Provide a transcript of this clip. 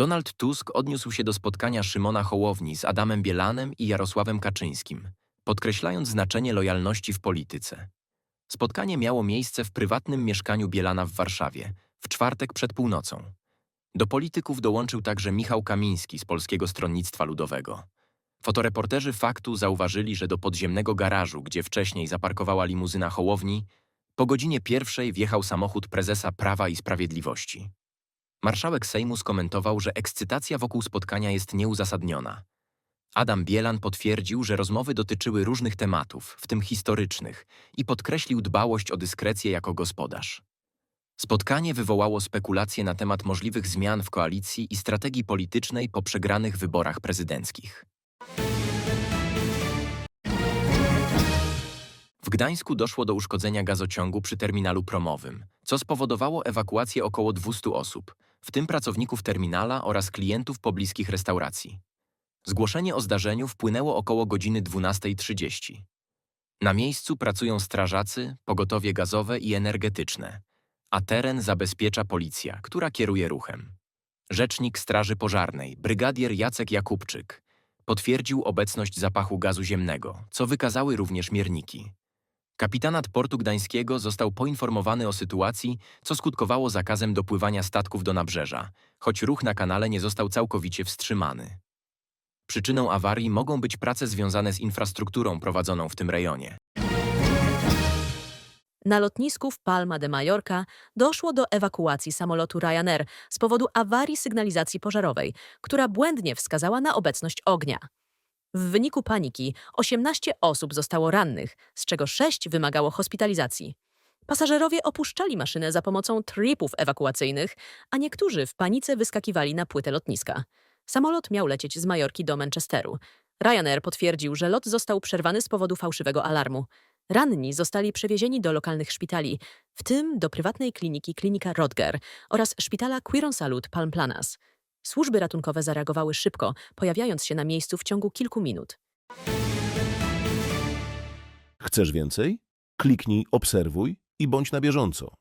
Donald Tusk odniósł się do spotkania Szymona Hołowni z Adamem Bielanem i Jarosławem Kaczyńskim, podkreślając znaczenie lojalności w polityce. Spotkanie miało miejsce w prywatnym mieszkaniu Bielana w Warszawie, w czwartek przed północą. Do polityków dołączył także Michał Kamiński z Polskiego Stronnictwa Ludowego. Fotoreporterzy faktu zauważyli, że do podziemnego garażu, gdzie wcześniej zaparkowała limuzyna Hołowni, po godzinie pierwszej wjechał samochód prezesa Prawa i Sprawiedliwości. Marszałek Sejmu skomentował, że ekscytacja wokół spotkania jest nieuzasadniona. Adam Bielan potwierdził, że rozmowy dotyczyły różnych tematów, w tym historycznych, i podkreślił dbałość o dyskrecję jako gospodarz. Spotkanie wywołało spekulacje na temat możliwych zmian w koalicji i strategii politycznej po przegranych wyborach prezydenckich. W Gdańsku doszło do uszkodzenia gazociągu przy terminalu promowym, co spowodowało ewakuację około 200 osób, w tym pracowników terminala oraz klientów pobliskich restauracji. Zgłoszenie o zdarzeniu wpłynęło około godziny 12.30. Na miejscu pracują strażacy, pogotowie gazowe i energetyczne, a teren zabezpiecza policja, która kieruje ruchem. Rzecznik Straży Pożarnej, brygadier Jacek Jakubczyk, potwierdził obecność zapachu gazu ziemnego, co wykazały również mierniki. Kapitanat Portu Gdańskiego został poinformowany o sytuacji, co skutkowało zakazem dopływania statków do nabrzeża, choć ruch na kanale nie został całkowicie wstrzymany. Przyczyną awarii mogą być prace związane z infrastrukturą prowadzoną w tym rejonie. Na lotnisku w Palma de Mallorca doszło do ewakuacji samolotu Ryanair z powodu awarii sygnalizacji pożarowej, która błędnie wskazała na obecność ognia. W wyniku paniki 18 osób zostało rannych, z czego 6 wymagało hospitalizacji. Pasażerowie opuszczali maszynę za pomocą tripów ewakuacyjnych, a niektórzy w panice wyskakiwali na płytę lotniska. Samolot miał lecieć z Majorki do Manchesteru. Ryanair potwierdził, że lot został przerwany z powodu fałszywego alarmu. Ranni zostali przewiezieni do lokalnych szpitali, w tym do prywatnej kliniki Klinika Rodger oraz szpitala Quiron Salud Palm Planas. Służby ratunkowe zareagowały szybko, pojawiając się na miejscu w ciągu kilku minut. Chcesz więcej? Kliknij obserwuj i bądź na bieżąco.